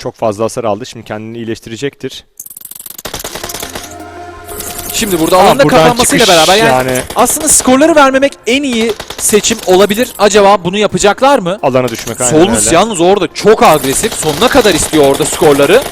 Çok fazla hasar aldı. Şimdi kendini iyileştirecektir. Şimdi burada alanda kapanmasıyla beraber yani, yani aslında skorları vermemek en iyi seçim olabilir. Acaba bunu yapacaklar mı? alana düşmek aynen Solus öyle. yalnız orada çok agresif. Sonuna kadar istiyor orada skorları.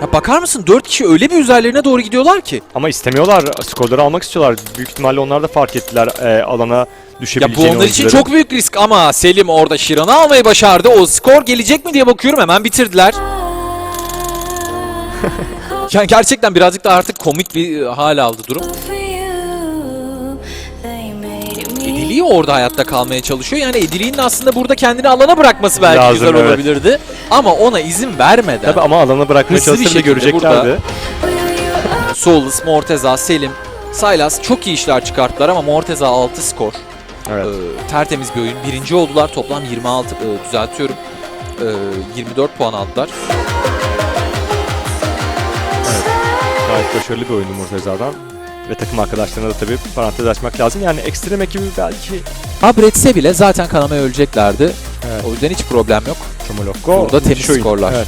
Ya bakar mısın 4 kişi öyle bir üzerlerine doğru gidiyorlar ki. Ama istemiyorlar. Skorları almak istiyorlar. Büyük ihtimalle onlar da fark ettiler e, alana Ya düşebileceğini bu onlar için oyuncuların. çok büyük risk ama Selim orada Şiran'ı almayı başardı. O skor gelecek mi diye bakıyorum hemen bitirdiler. yani gerçekten birazcık da artık komik bir e, hal aldı durum. Ediliği orada hayatta kalmaya çalışıyor. Yani Ediliğinin aslında burada kendini alana bırakması belki Lazım, güzel evet. olabilirdi. Ama ona izin vermeden Tabii ama alana bırakmaya Hızlı bir bile şekilde göreceklerdi. Solus, Morteza, Selim, Silas çok iyi işler çıkarttılar ama Morteza 6 skor. Evet. Ee, tertemiz bir oyun. Birinci oldular. Toplam 26 e, düzeltiyorum. Ee, 24 puan aldılar. Gayet başarılı bir oyundu Murteza'dan. Ve takım arkadaşlarına da tabii parantez açmak lazım. Yani ekstrem ekibi belki Abretse bile zaten kanamaya öleceklerdi. Evet. O yüzden hiç problem yok. Çomolokko. Burada temiz oyun. skorlar. Evet.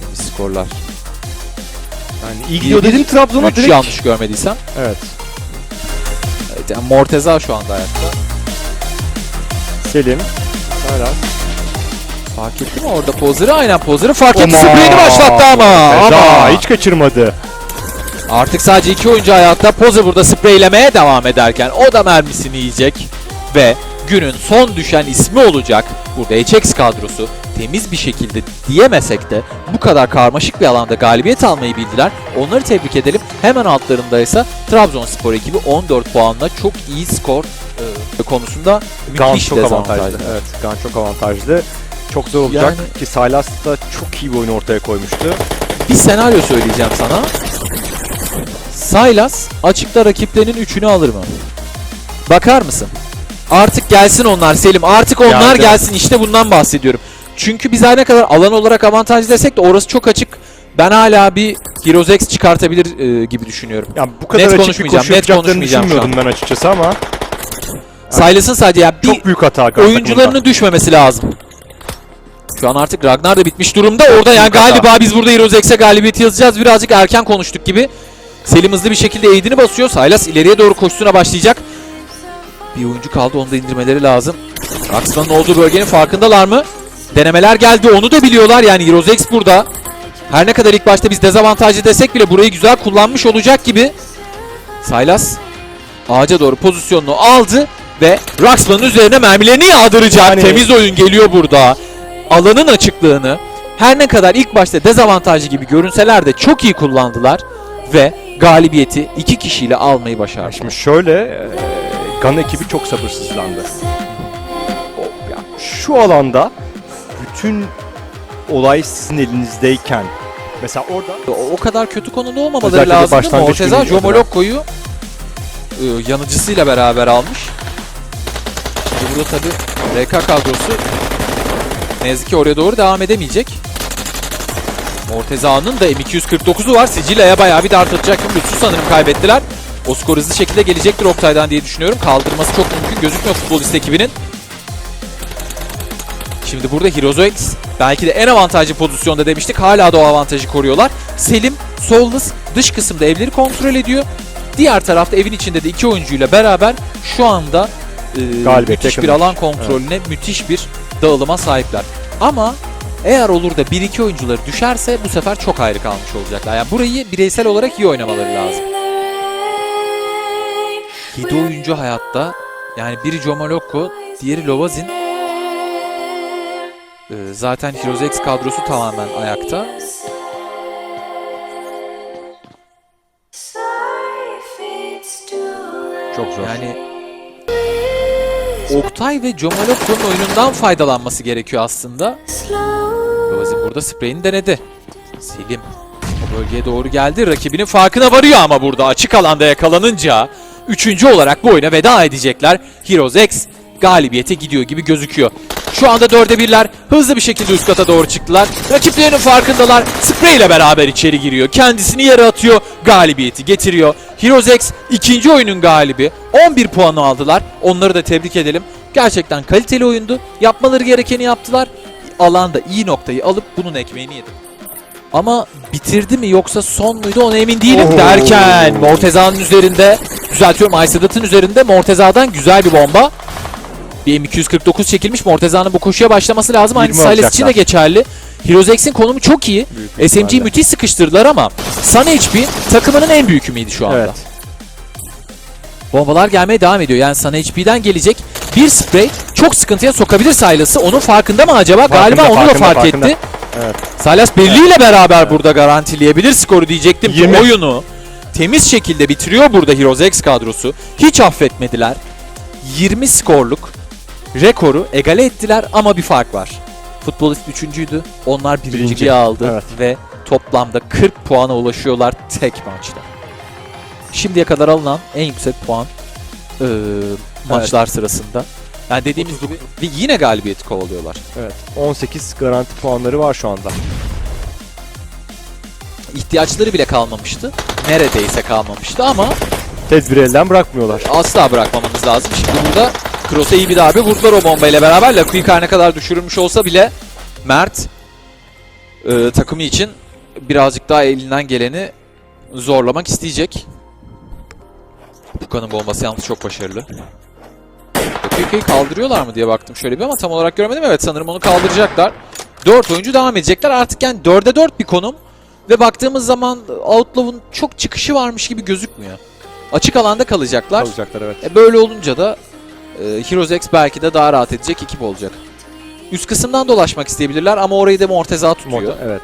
Temiz skorlar. Yani iyi gidiyor dedim Trabzon'a 3 direkt. yanlış görmediysem. Evet. Evet, yani Morteza şu anda hayatta. Selim. Hala. Fark etti mi orada pozları? Aynen pozları fark etti. Spreyini başlattı ama. Ama. hiç kaçırmadı. Artık sadece iki oyuncu hayatta. Pozer burada spreylemeye devam ederken o da mermisini yiyecek. Ve günün son düşen ismi olacak. Burada HX kadrosu temiz bir şekilde diyemesek de bu kadar karmaşık bir alanda galibiyet almayı bildiler. Onları tebrik edelim. Hemen altlarında ise Trabzonspor ekibi 14 puanla çok iyi skor e, konusunda müthiş çok avantajlı. Evet, Gan çok avantajlı. Çok zor olacak Yani- ki Silas da çok iyi bir oyun ortaya koymuştu. Bir senaryo söyleyeceğim sana. Silas açıkta rakiplerinin üçünü alır mı? Bakar mısın? Artık gelsin onlar Selim. Artık onlar Geldi. gelsin. İşte bundan bahsediyorum. Çünkü biz her ne kadar alan olarak avantaj desek de orası çok açık. Ben hala bir Heroes X çıkartabilir e, gibi düşünüyorum. Yani bu kadar açık bir konuşmayacağım, koşu net yapacaklarını konuşmayacağım şu düşünmüyordum ben açıkçası ama Silas'ın sadece ya bir çok büyük hata. Gan oyuncularının düşmemesi lazım. Şu an artık Ragnar da bitmiş durumda. Orada yani galiba biz burada Heroes X'e galibiyeti yazacağız. Birazcık erken konuştuk gibi. Selim hızlı bir şekilde eğdini basıyor. Silas ileriye doğru koşusuna başlayacak. Bir oyuncu kaldı onu da indirmeleri lazım. Raxman'ın olduğu bölgenin farkındalar mı? Denemeler geldi onu da biliyorlar. Yani Heroes X burada. Her ne kadar ilk başta biz dezavantajlı desek bile burayı güzel kullanmış olacak gibi. Silas ağaca doğru pozisyonunu aldı ve Raxman'ın üzerine mermilerini yağdıracak. Yani- Temiz oyun geliyor burada. Alanın açıklığını her ne kadar ilk başta dezavantajlı gibi görünseler de çok iyi kullandılar ve galibiyeti iki kişiyle almayı başardı. Şimdi şöyle e, Gan ekibi çok sabırsızlandı. O, ya şu alanda bütün olay sizin elinizdeyken mesela orada O, o kadar kötü konumda olmamaları Özellikle lazım. Morteza günü adına. Jomolokko'yu e, yanıcısıyla beraber almış. Burada tabi RK kadrosu ne yazık ki oraya doğru devam edemeyecek. Morteza'nın da M249'u var. Sicilia'ya bayağı bir dart atacak Lütfü sanırım kaybettiler. O skor hızlı şekilde gelecektir Oktay'dan diye düşünüyorum. Kaldırması çok mümkün gözükmüyor futbolist ekibinin. Şimdi burada Heroes X belki de en avantajlı pozisyonda demiştik. Hala da o avantajı koruyorlar. Selim, Solus dış kısımda evleri kontrol ediyor. Diğer tarafta evin içinde de iki oyuncuyla beraber şu anda e, Galibiyete müthiş bir alan kontrolüne, müthiş bir dağılıma sahipler. Ama eğer olur da 1-2 oyuncuları düşerse bu sefer çok ayrı kalmış olacaklar. Yani burayı bireysel olarak iyi oynamaları lazım. 7 oyuncu hayatta. Yani biri Jomolokko, diğeri Lovazin. Ee, zaten Heroes X kadrosu tamamen ayakta. çok zor. Yani Oktay ve Jomolokko'nun oyunundan faydalanması gerekiyor aslında. Lovazin burada spreyini denedi. Selim o bölgeye doğru geldi. Rakibinin farkına varıyor ama burada açık alanda yakalanınca üçüncü olarak bu oyuna veda edecekler. Heroes X galibiyete gidiyor gibi gözüküyor. Şu anda dörde birler hızlı bir şekilde üst kata doğru çıktılar. Rakiplerinin farkındalar. Sprey ile beraber içeri giriyor. Kendisini yere atıyor. Galibiyeti getiriyor. Heroes X ikinci oyunun galibi. 11 puanı aldılar. Onları da tebrik edelim. Gerçekten kaliteli oyundu. Yapmaları gerekeni yaptılar. Alanda iyi noktayı alıp bunun ekmeğini yedi. Ama bitirdi mi yoksa son muydu ona emin değilim Oo. derken Morteza'nın üzerinde düzeltiyorum Aysedat'ın üzerinde Morteza'dan güzel bir bomba. Bir M249 çekilmiş. Morteza'nın bu koşuya başlaması lazım. Yirmi Silas için de geçerli. Heroes X'in konumu çok iyi. Büyük SMG'yi müthiş sıkıştırdılar ama Sun HP takımının en büyük ümidi şu anda. Evet. Bombalar gelmeye devam ediyor. Yani Sun HP'den gelecek bir sprey çok sıkıntıya sokabilir Silas'ı. Onun farkında mı acaba? Farkında, Galiba onu da farkında, fark farkında. etti. Evet. Silas birliğiyle beraber burada garantileyebilir skoru diyecektim ki 20. oyunu temiz şekilde bitiriyor burada Heroes X kadrosu. Hiç affetmediler. 20 skorluk rekoru egale ettiler ama bir fark var. Futbolist üçüncüydü. Onlar birinciliği Birinci. aldı Evet. ve toplamda 40 puana ulaşıyorlar tek maçta. Şimdiye kadar alınan en yüksek puan eee, maçlar sırasında. Yani dediğimiz gibi ve yine galibiyeti kovalıyorlar. Evet. 18 garanti puanları var şu anda. ihtiyaçları bile kalmamıştı. Neredeyse kalmamıştı ama Tedbiri elden bırakmıyorlar. asla bırakmamamız lazım. Şimdi burada Kroos'a iyi bir darbe vurdular o bombayla beraber. Laku'yu ne kadar düşürülmüş olsa bile Mert e, takımı için birazcık daha elinden geleni zorlamak isteyecek. Puka'nın bombası yalnız çok başarılı. Laku'yu kaldırıyorlar mı diye baktım şöyle bir ama tam olarak göremedim. Evet sanırım onu kaldıracaklar. 4 oyuncu devam edecekler. Artık yani 4'e 4 bir konum. Ve baktığımız zaman Outlaw'un çok çıkışı varmış gibi gözükmüyor. Açık alanda kalacaklar. Kalacaklar evet. E böyle olunca da e, Heroes X belki de daha rahat edecek ekip olacak. Üst kısımdan dolaşmak isteyebilirler ama orayı da Morteza tutuyor. Moda, evet.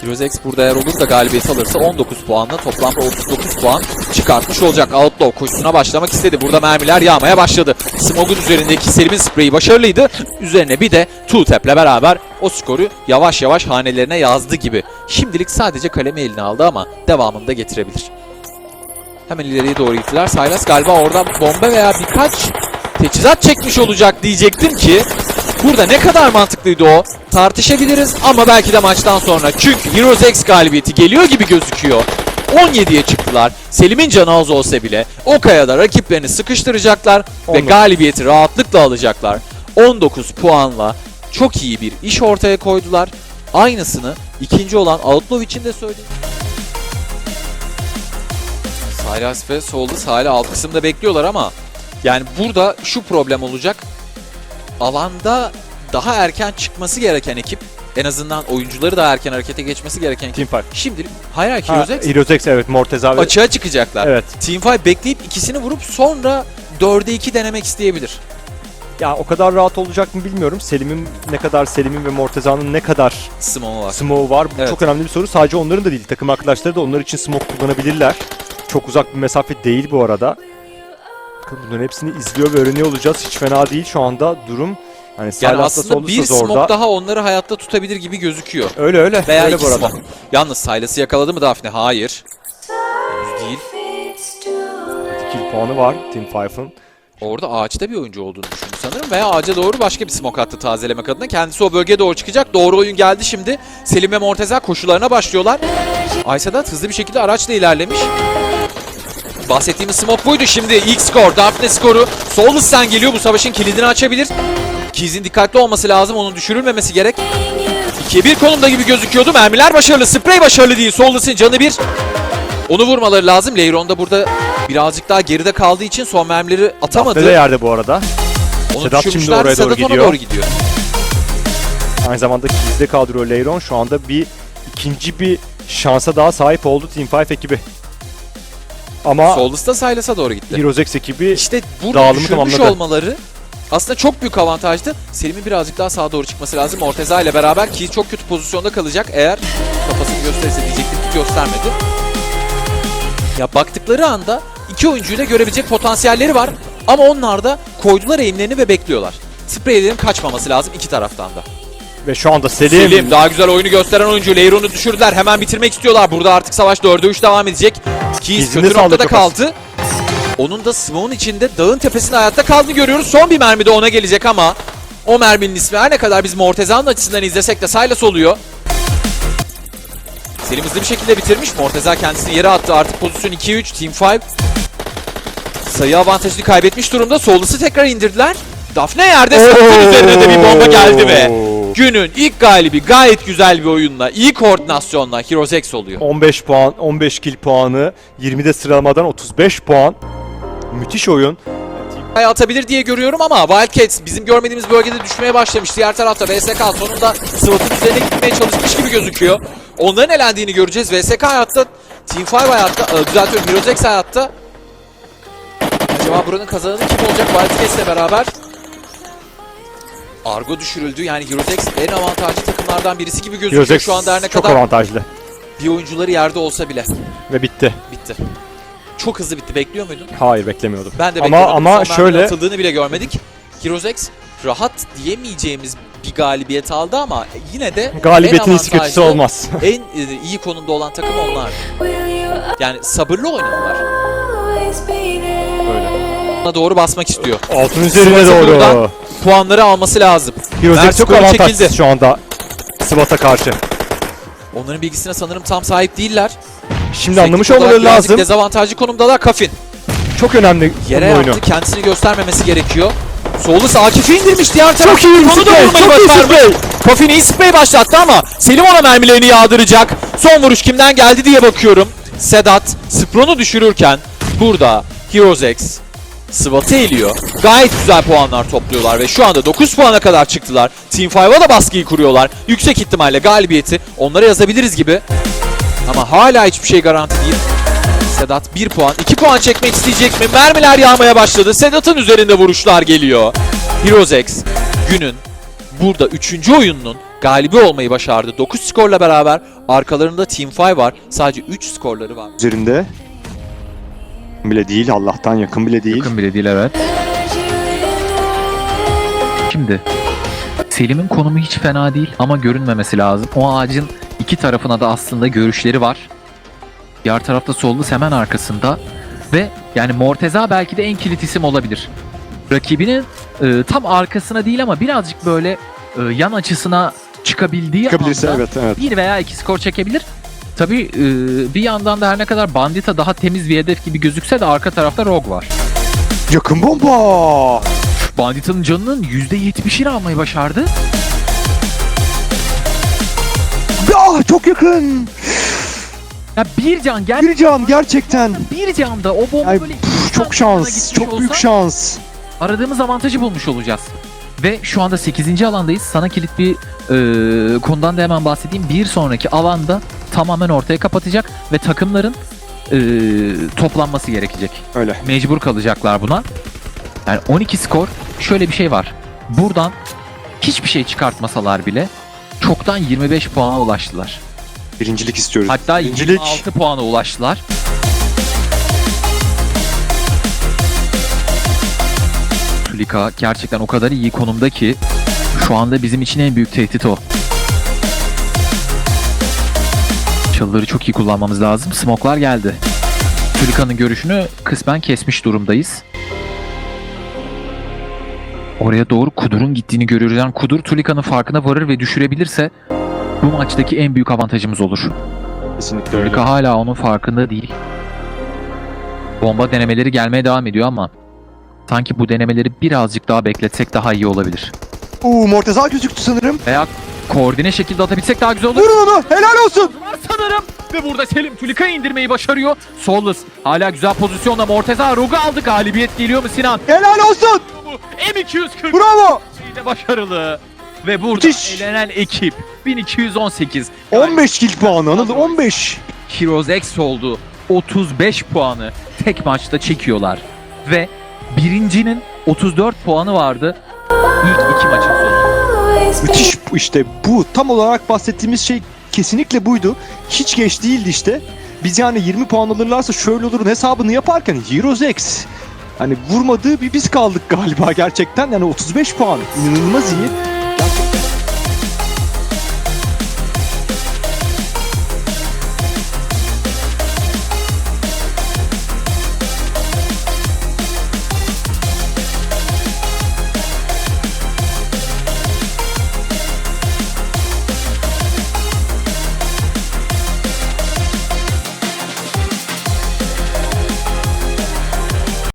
Heroes X burada eğer olur da galibiyet alırsa 19 puanla toplamda 39 puan çıkartmış olacak. Outlaw koşusuna başlamak istedi. Burada mermiler yağmaya başladı. Smog'un üzerindeki Selim'in spreyi başarılıydı. Üzerine bir de Two Tap'le beraber o skoru yavaş yavaş hanelerine yazdı gibi. Şimdilik sadece kalemi eline aldı ama devamını da getirebilir. Hemen ileriye doğru gittiler. Silas galiba oradan bomba veya birkaç teçhizat çekmiş olacak diyecektim ki burada ne kadar mantıklıydı o tartışabiliriz ama belki de maçtan sonra. Çünkü Heroes X galibiyeti geliyor gibi gözüküyor. 17'ye çıktılar. Selim'in canı az olsa bile o kayada rakiplerini sıkıştıracaklar ve 19. galibiyeti rahatlıkla alacaklar. 19 puanla çok iyi bir iş ortaya koydular. Aynısını ikinci olan Outlaw için de söyledim. Silas ve Soldus hala alt kısımda bekliyorlar ama yani burada şu problem olacak. Alanda daha erken çıkması gereken ekip en azından oyuncuları daha erken harekete geçmesi gereken ekip. Team Fight. Şimdi hayır hayır Ha, Heroes X Heroes X evet Morteza ve... açığa çıkacaklar. Evet. Teamfight bekleyip ikisini vurup sonra 4'e 2 denemek isteyebilir. Ya o kadar rahat olacak mı bilmiyorum. Selim'in ne kadar, Selim'in ve Morteza'nın ne kadar Smoke var. smoke var. Bu Evet. çok önemli bir soru. Sadece onların da değil. Takım arkadaşları da onlar için smoke kullanabilirler. Çok uzak bir mesafe değil bu arada. Bakın bunların hepsini izliyor ve öğreniyor olacağız. Hiç fena değil şu anda durum. Hani Yani aslında bir zorda. smoke daha onları hayatta tutabilir gibi gözüküyor. Öyle öyle. Veya öyle iki bu arada. smoke. Yalnız Silas'ı yakaladı mı Daphne? Hayır. Henüz değil. Kill puanı var Team Five'ın. Orada ağaçta bir oyuncu olduğunu düşündü sanırım. Veya ağaca doğru başka bir smoke attı tazelemek adına. Kendisi o bölgeye doğru çıkacak. Doğru oyun geldi şimdi. Selim ve Morteza koşularına başlıyorlar. Aysadat hızlı bir şekilde araçla ilerlemiş. Bahsettiğimiz smoke buydu. Şimdi ilk skor, Daphne skoru. Solus'tan geliyor bu savaşın kilidini açabilir. Kiz'in dikkatli olması lazım. Onun düşürülmemesi gerek. 2'ye 1 konumda gibi gözüküyordu. Mermiler başarılı. Sprey başarılı değil. Solus'un canı bir. Onu vurmaları lazım. Leyron da burada birazcık daha geride kaldığı için son mermileri atamadı. Dafne de yerde bu arada. Onu Sedat şimdi oraya doğru Sedat gidiyor. doğru gidiyor. Aynı zamanda Kiz'de kaldırıyor Leyron. Şu anda bir ikinci bir şansa daha sahip oldu Team Five ekibi. Ama Solus da Silas'a doğru gitti. Heroes X ekibi İşte burada Dağılımı düşürmüş tamamladı. olmaları aslında çok büyük avantajdı. Selim'in birazcık daha sağa doğru çıkması lazım. Orteza ile beraber ki çok kötü pozisyonda kalacak eğer kafasını gösterirse diyecektim ki göstermedi. Ya baktıkları anda iki oyuncuyu da görebilecek potansiyelleri var. Ama onlar da koydular eğimlerini ve bekliyorlar. Spreylerin kaçmaması lazım iki taraftan da. Ve şu anda Selim, Selim daha güzel oyunu gösteren oyuncu. Leiron'u düşürdüler. Hemen bitirmek istiyorlar. Burada artık savaş 4'e 3 devam edecek. Keys kötü noktada kaldı. Onun da Smoke'un içinde dağın tepesinde hayatta kaldığını görüyoruz. Son bir mermi de ona gelecek ama o merminin ismi her ne kadar biz Morteza'nın açısından izlesek de Silas oluyor. Selim hızlı bir şekilde bitirmiş. Morteza kendisini yere attı. Artık pozisyon 2-3. Team 5. sayı avantajını kaybetmiş durumda. Solusu tekrar indirdiler. Daphne yerde Sedat'ın üzerine de bir bomba geldi ve günün ilk galibi gayet güzel bir oyunla, iyi koordinasyonla Heroes X oluyor. 15 puan, 15 kill puanı, 20'de sıralamadan 35 puan. Müthiş oyun. Atabilir diye görüyorum ama Wildcats bizim görmediğimiz bölgede düşmeye başlamış. Diğer tarafta VSK sonunda SWAT'ın üzerine gitmeye çalışmış gibi gözüküyor. Onların elendiğini göreceğiz. VSK hayatta, Team 5 hayatta, e, düzeltiyorum Heroes X hayatta. Acaba buranın kazananı kim olacak Wildcats'le beraber? Argo düşürüldü. Yani Heroes X en avantajlı takımlardan birisi gibi gözüküyor Heroes X şu anda her ne çok kadar avantajlı. bir oyuncuları yerde olsa bile. Ve bitti. Bitti. Çok hızlı bitti. Bekliyor muydun? Hayır beklemiyordum. Ben de ama beklemiyordum. ama merminin şöyle atıldığını bile görmedik. Heroes X rahat diyemeyeceğimiz bir galibiyet aldı ama yine de galibiyetin en iyisi kötüsü avantajlı, olmaz. En e, iyi konumda olan takım onlar. Yani sabırlı oynadılar. Ona doğru basmak istiyor. Altın üzerine doğru. buradan Puanları alması lazım. Mert X çok skoru avantajsız çekildi. şu anda. SWAT'a karşı. Onların bilgisine sanırım tam sahip değiller. Şimdi Sürekli anlamış olarak olmaları birazcık lazım. Dezavantajlı konumdalar Kafin. Çok önemli Yere bu oyunu. yattı. Kendisini göstermemesi gerekiyor. Solus Akif'i indirmiş diğer taraf. Çok iyi bir Onu da sprey, vurmayı çok iyi başarmış. sprey. Kofin iyi sprey başlattı ama Selim ona mermilerini yağdıracak. Son vuruş kimden geldi diye bakıyorum. Sedat Spron'u düşürürken burada Heroes X SWAT'ı eliyor. Gayet güzel puanlar topluyorlar ve şu anda 9 puana kadar çıktılar. Team 5'a da baskıyı kuruyorlar. Yüksek ihtimalle galibiyeti onlara yazabiliriz gibi. Ama hala hiçbir şey garanti değil. Sedat 1 puan, 2 puan çekmek isteyecek mi? Mermiler yağmaya başladı. Sedat'ın üzerinde vuruşlar geliyor. Heroes günün burada 3. oyununun galibi olmayı başardı. 9 skorla beraber arkalarında Team 5 var. Sadece 3 skorları var. Üzerinde. Bile değil Allah'tan yakın bile değil. Yakın bile değil evet. Şimdi Selim'in konumu hiç fena değil ama görünmemesi lazım. O ağacın iki tarafına da aslında görüşleri var. Diğer tarafta Sollus hemen arkasında ve yani Morteza belki de en kilit isim olabilir. Rakibinin e, tam arkasına değil ama birazcık böyle e, yan açısına çıkabildiği Çıkabilirse anda evet evet. bir veya iki skor çekebilir. Tabii e, bir yandan da her ne kadar Bandita daha temiz bir hedef gibi gözükse de arka tarafta Rogue var. Yakın bomba. Bandita'nın canının %70'ini almayı başardı. Ah çok yakın. Ya bir can gel Bir can gerçekten. bir canda o bomba Ay, böyle iki çok can şans. Çok büyük olsa şans. Aradığımız avantajı bulmuş olacağız. Ve şu anda 8. alandayız. Sana kilit bir e, konudan da hemen bahsedeyim. Bir sonraki alanda tamamen ortaya kapatacak ve takımların e, toplanması gerekecek. Öyle. Mecbur kalacaklar buna. Yani 12 skor şöyle bir şey var. Buradan hiçbir şey çıkartmasalar bile çoktan 25 puana ulaştılar. Birincilik istiyoruz. Hatta Birincilik. 26 puana ulaştılar. Tulika gerçekten o kadar iyi konumda ki şu anda bizim için en büyük tehdit o. Çalıları çok iyi kullanmamız lazım. Smoklar geldi. Tulika'nın görüşünü kısmen kesmiş durumdayız. Oraya doğru Kudur'un gittiğini görüyoruz. Yani Kudur Tulika'nın farkına varır ve düşürebilirse bu maçtaki en büyük avantajımız olur. Kesinlikle öyle. Tulika hala onun farkında değil. Bomba denemeleri gelmeye devam ediyor ama sanki bu denemeleri birazcık daha bekletsek daha iyi olabilir. Uuu Morteza gözüktü sanırım. Veya koordine şekilde atabilsek daha güzel olur. Vurun onu. Helal olsun. Var sanırım. Ve burada Selim Tulika'yı indirmeyi başarıyor. Solus hala güzel pozisyonda Morteza Rogu aldı. Galibiyet geliyor mu Sinan? Helal olsun. M240 Bravo. de başarılı. Ve burada Müthiş. elenen ekip 1218. 15 kill puanı Anıl 15. Heroes X oldu. 35 puanı tek maçta çekiyorlar. Ve birincinin 34 puanı vardı ilk iki maçın sonu. Müthiş bu işte bu tam olarak bahsettiğimiz şey kesinlikle buydu. Hiç geç değildi işte. Biz yani 20 puan alırlarsa şöyle olurun hesabını yaparken Heroes X hani vurmadığı bir biz kaldık galiba gerçekten. Yani 35 puan inanılmaz iyi.